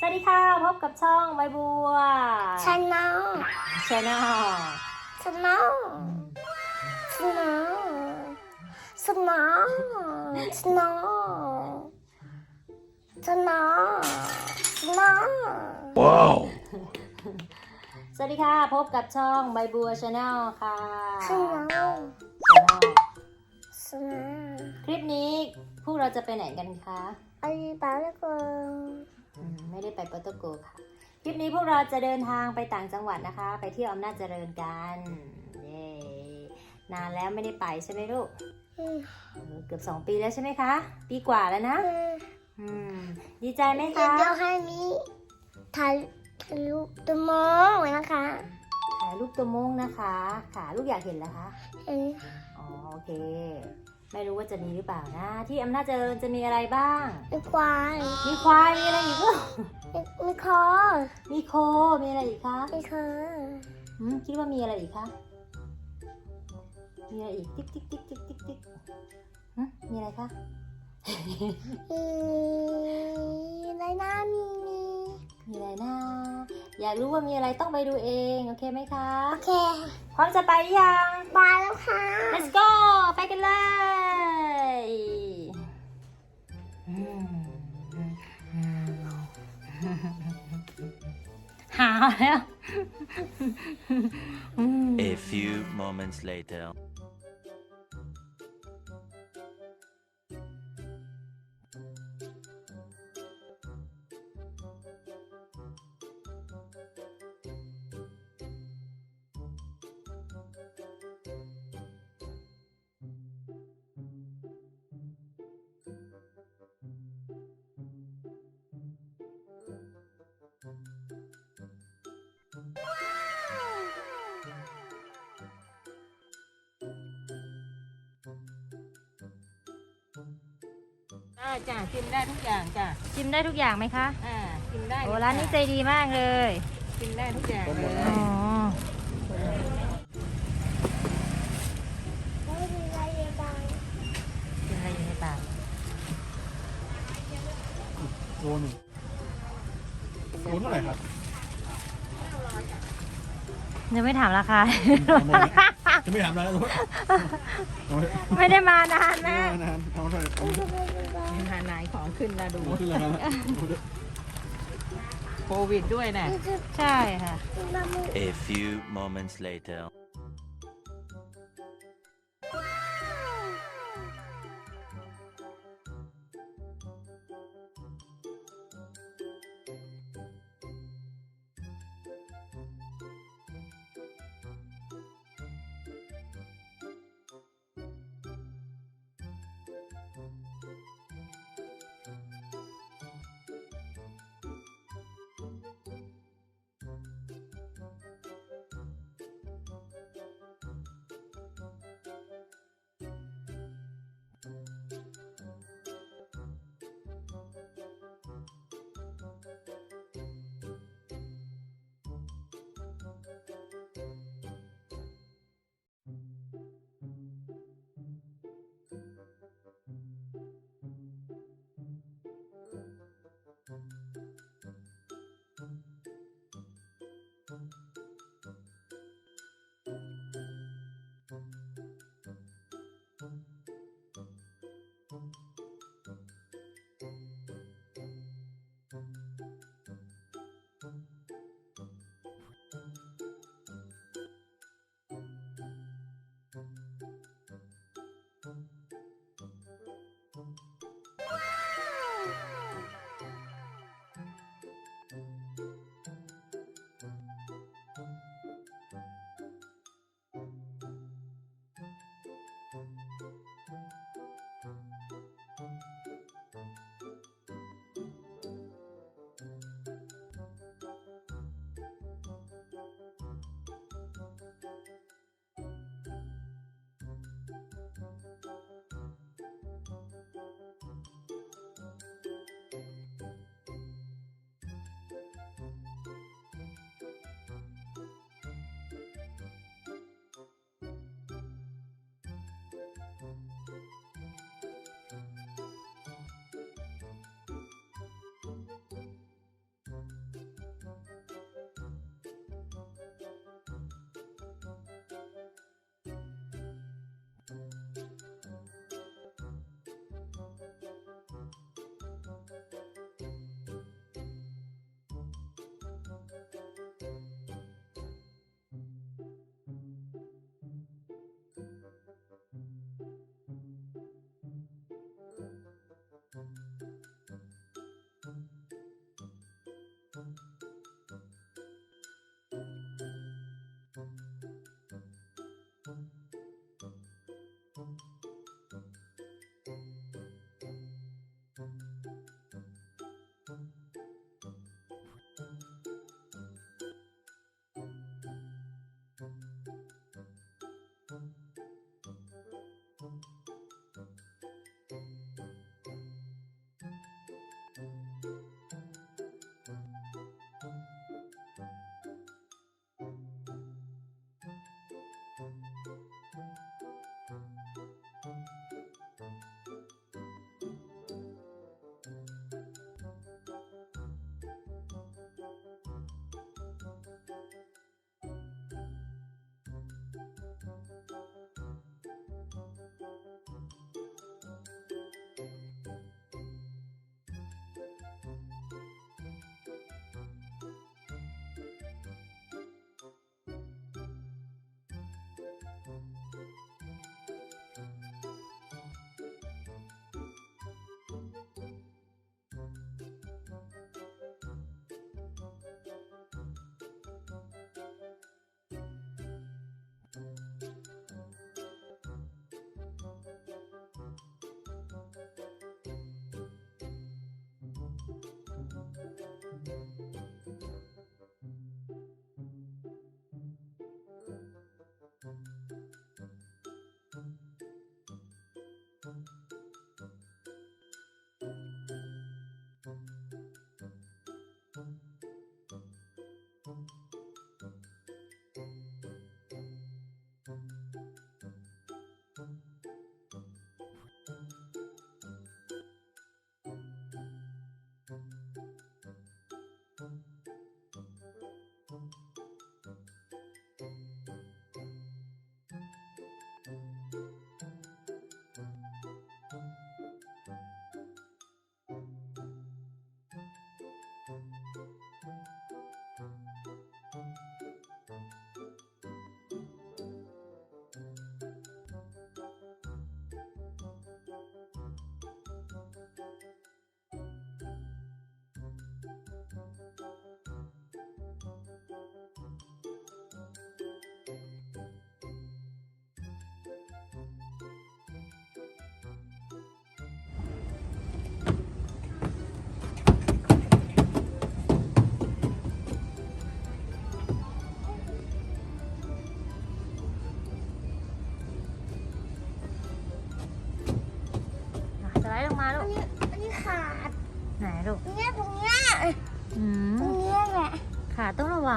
สวัสดีค่ะ พบกับช่องใบบัวชนะชแนลชนะชนะชนะชนะชนะชนะ Wow. สวัสดีค่ะ พบกับช่องใบบัวชาแนลค่ะชนะชแนลชนะคลิปนี้พวกเราจะไปไหนกันคะไอ้บ้าแล้วก็อืม ไม่ได้ไปโปรโตโกค่ะ คลิปนี้พวกเราจะเดินทางไปต่างจังหวัดนะคะ ไปเที่ยวอำนาจเจริญกันเย้นานแล้วไม่ได้ไปใช่ไหมลูกอืมเออเกือบสองปีแล้วใช่ไหมคะ ปีกว่าแล้วนะเอออืมดีใจไหมเดี๋ยวคะเดี๋ยวให้มีถ่ายถ่ายรูปตัวมองไว้นะคะถ่ายรูปตัวโมงนะคะ ค่ะ ลูกอยากเห็นเหรอคะเห็นอ๋อโอเค ไม่รู้ว่าจะมีหรือเปล่านะ ที่อำนาจเจริญจะมีอะไรบ้าง มีควายมีควายมีอะไรอีกลูกมีมีคอมีโค มีอะไรอีกคะมีคออืมคิดว่ามีอะไรอีกคะมีอะไรอีกติ๊กติ๊กติ๊กติ๊กติ๊กติ๊กหึมีอะไรคะมีอะไรนะมีมีมีอะไรนะ อยากรู้ว่ามีอะไรต้องไปดูเอง โอเคไหมคะ โอเค พร้อมจะไปหรือยังบายแล้วค่ะ Let's go ไปกันเลยอืมอืมหาวแล้วอืม A few moments later. ได้จ้ะกินได้ทุกอย่างจ้ะชิมได้ทุกอย่างไหมคะ อ่ากินได้โอ้ร้านนี้ใจดีมากเลย กินได้ทุกอย่างเลย อ๋อไม่มีอะไรเลยบายกินอะไรอยู่ในปากโลหนึ่งโลเท่าไหร่ครับ ยังไม่ถามราคา จะไม่ถามแล้วเอาไว้ไม่ได้มานานเอานะไว้นานเอาเท่าไหร่เอาหาไหนของขึ้นนะดูขึ้นเลยครับโควิดด้วยนะนี่จะใช่ค่ะเป็นน้ำมือ A few moments later.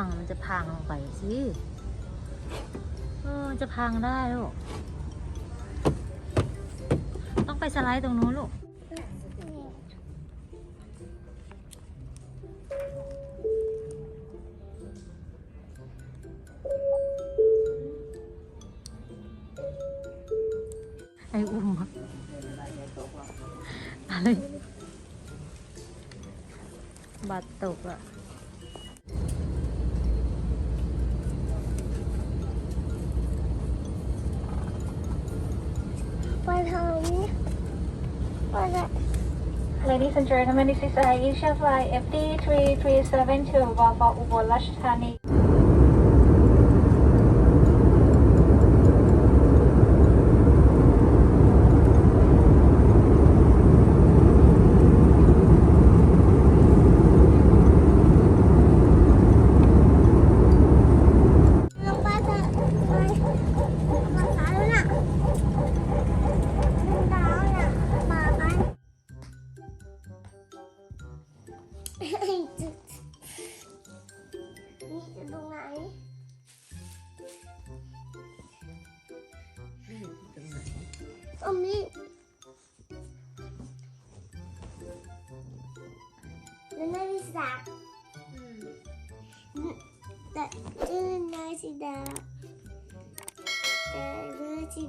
งระวังมันจะพังลงไปสิเออจะพังได้ลูก ต้องไปสไลด์ตรงนู้นลูกไออุ้มอะอะไร บาดตกอะ Ladies and gentlemen, this is Aisha Fly FD3372 to Ubo Lush Honey. 猫咪奶奶你是啥嗯嗯对这是垃圾袋垃圾